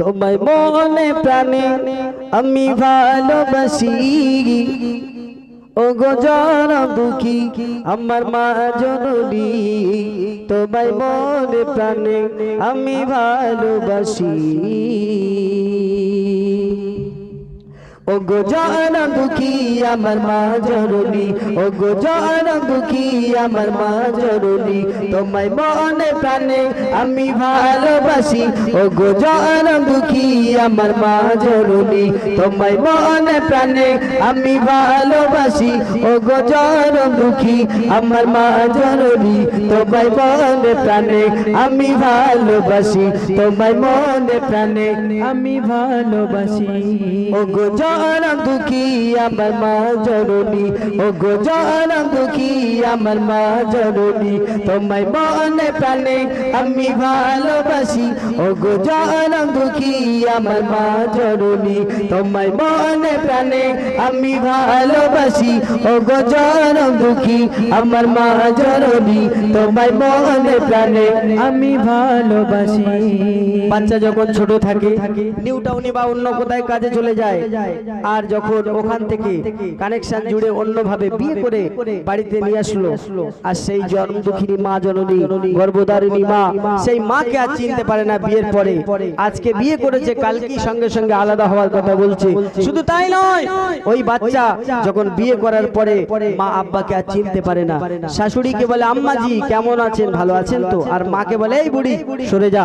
তোমায় মনে প্রাণে আমি ভালোবাসি। ও গো বুকি আমার মা জননী, তোমায় মনে প্রাণে আমি ভালোবাসি। ও গো যারা দুঃখী আমার মা জননী ও গো যারা দুঃখী আমার মা জননী, তোমায় মনে প্রাণে আমি ভালোবাসি ও গো যারা দুঃখী আমার মা জননী, তোমায় মনে প্রাণে আমি ভালোবাসি ও গো যারা দুঃখী আমার মা জননী, তোমায় মনে প্রাণে আমি ভালোবাসি, তোমায় মনে প্রাণে আমি ভালোবাসি। ও গো যারা দুঃখী আমার মা জননী? ও গো যারা দুঃখী আমার মা জননী? তোমায় মনে প্রাণে আমি ভালোবাসি। ও গো যারা দুঃখী আমার মা জননী? তোমায় মনে প্রাণে আমি ভালোবাসি। ও গো যারা দুঃখী আমার মা জননী? তোমায় মনে প্রাণে আমি ভালোবাসি। বাচ্চা যখন ছোট থাকে নিউ টাউনে বা অন্য কোথায় কাজে চলে যায়। আর যখন ওখান থেকে কানেকশন জুড়ে অন্যভাবে বিয়ে করে বাড়িতে নিয়ে আসলো। আর সেই জন্ম দুঃখিনী মা জননী গর্ভধারিণী মা সেই মাকে আর চিনতে পারে না বিয়ের পরে আজকে বিয়ে করেছে কালকেই সঙ্গে সঙ্গে আলাদা হওয়ার কথা বলছে। শুধু তাই নয় ওই বাচ্চা যখন বিয়ে করার পরে মা আব্বাকে আর চিনতে পারে না। শাশুড়িকে বলে আম্মাজি কেমন আছেন? ভালো আছেন তো? আর মাকে বলে এই বুড়ি সরে যা।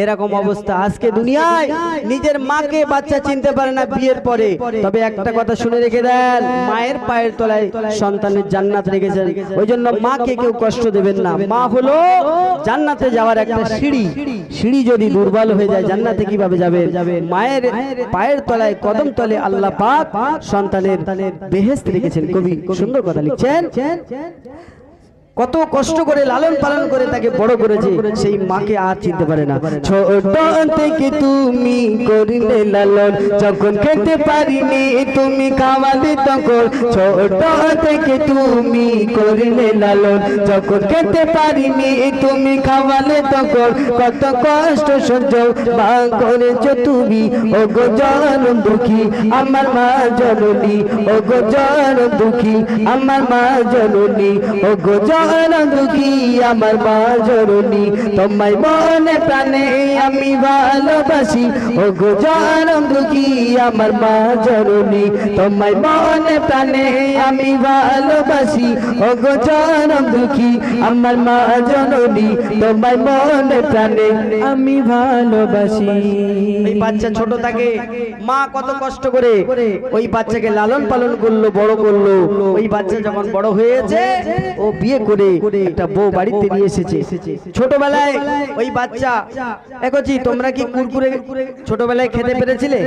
এরকম অবস্থা। আজকে দুনিয়ায় নিজের মাকে বাচ্চা চিনতে পারে না বিয়ের পরে। তবে একটা কথা শুনে রেখে দেন, মায়ের পায়ের তলায় সন্তানের জান্নাত রেখেছেন। ওই জন্য মাকে কেউ কষ্ট দেবেন না। মা হলো জান্নাতে যাওয়ার একটা সিঁড়ি। সিঁড়ি যদি দুর্বল হয়ে যায়, জান্নাতে কীভাবে যাবে মায়ের পায়ের তলায় কদম তলে আল্লাহ পাক সন্তানের বেহেস্ত রেখেছেন কবি। সুন্দর কথা লিখছেন। কত কষ্ট করে লালন পালন করে তাকে বড় করেছে সেই মাকে আর চিনতে পারে না। ছোট থেকে তুমি করিলে লালন যখন খেতে পারিনি তুমি খাওয়ালে তখন। ছোট থেকে তুমি করিলে লালন যখন খেতে পারিনি তুমি খাওয়ালে তখন। কত কষ্ট সহ্য মা করেছ তুমি। ও গো জন দুঃখী আমার মা জননী। ও গো জন দুঃখী আমার মা জননী। ও গো জন দুঃখী আমার মা জননী তোমায় মনে প্রাণে আমি ভালোবাসি। ও গো দুঃখী আমার মা জননী তোমায় মনে প্রাণে আমি ভালোবাসি। ও গো দুঃখী আমার মা তোমায় মনে প্রাণে আমি ভালোবাসি। বাচ্চা ছোট থাকে। মা কত কষ্ট করে ওই বাচ্চাকে লালন পালন করল, বড় করল। ওই বাচ্চা যখন বড় হয়েছে, ও বিয়ে করে একটা বউ বাড়িতে নিয়ে এসেছে। ছোটবেলায় ওই বাচ্চা একছি তোমরা কি কুরকুরে ছোটবেলায় খেতে পেরেছিলে?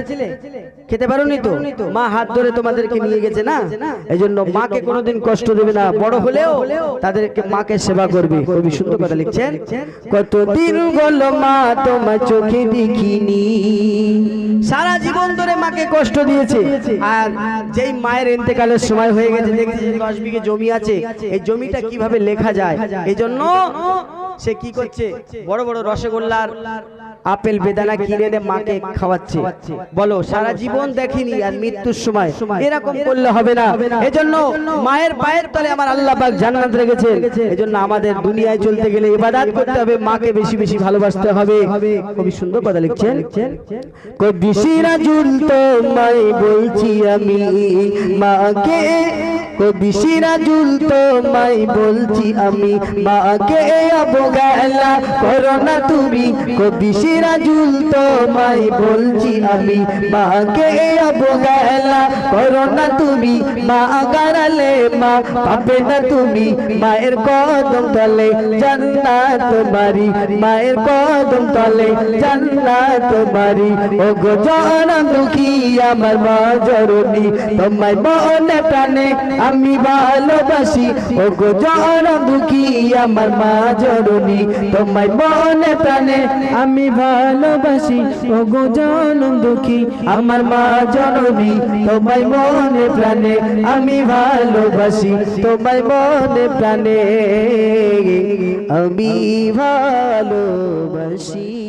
খেতে পারোনি তো? মা হাত ধরে তোমাদেরকে নিয়ে গেছে না? এই জন্য মাকে কোনোদিন কষ্ট দেবে না। বড় হলেও তাদেরকে মাকে সেবা করবে। খুবই সুন্দর কথা লিখছেন। কতদিন গেল মা তোমার চোখে দেখিনি। সারা জীবন ধরে মাকে কষ্ট দিয়েছে। আর যেই মায়ের ইন্তেকালের সময় হয়ে গেছে দেখেছি দশ বিঘে জমি আছে? এই জমিটা কীভাবে লেখা যায়? এই জন্য সে কি করছে? বড় বড় রসগোল্লার আপেল বেদানা কিনে এনে মাকে খাওয়াচ্ছে। বলো সারা জীবন দেখিনি আর মৃত্যুর সময়। এরকম করলে হবে না। এজন্য মায়ের পায়ের তলে আমার আল্লাহ পাক জান্নাত রেখেছেন। এজন্য আমাদের দুনিয়ায় চলতে গেলে ইবাদত করতে হবে মাকে বেশি বেশি ভালোবাসতে হবে। খুবই সুন্দর কথা লিখছেন। কবি সিরাজুল তোমায় বলছি আমি মাকে। কবি সিরাজুল তোমায় বলছি আমি মাকে অবহেলা করো না তুমি। কবি সিরাজুল বলছি আমি করো না তুমি। মা গারালে মা পাবে না তুমি। মায়ের কদম তলে, জান্নাত মায়ের কদম তলে, জান্নাত ও গো আমার মা জরুরি। তোমায় প্রাণে আমি ভালোবাসি। ও গো জানা দুঃখী, আমার মা জরুরি। তোমায় মনে প্রাণে আমি ভালোবাসি। ও গো জনম দুঃখী, আমার মা জননী, তোমায় মনে প্রাণে আমি ভালোবাসি। তোমায় মনে প্রাণে আমি ভালোবাসি।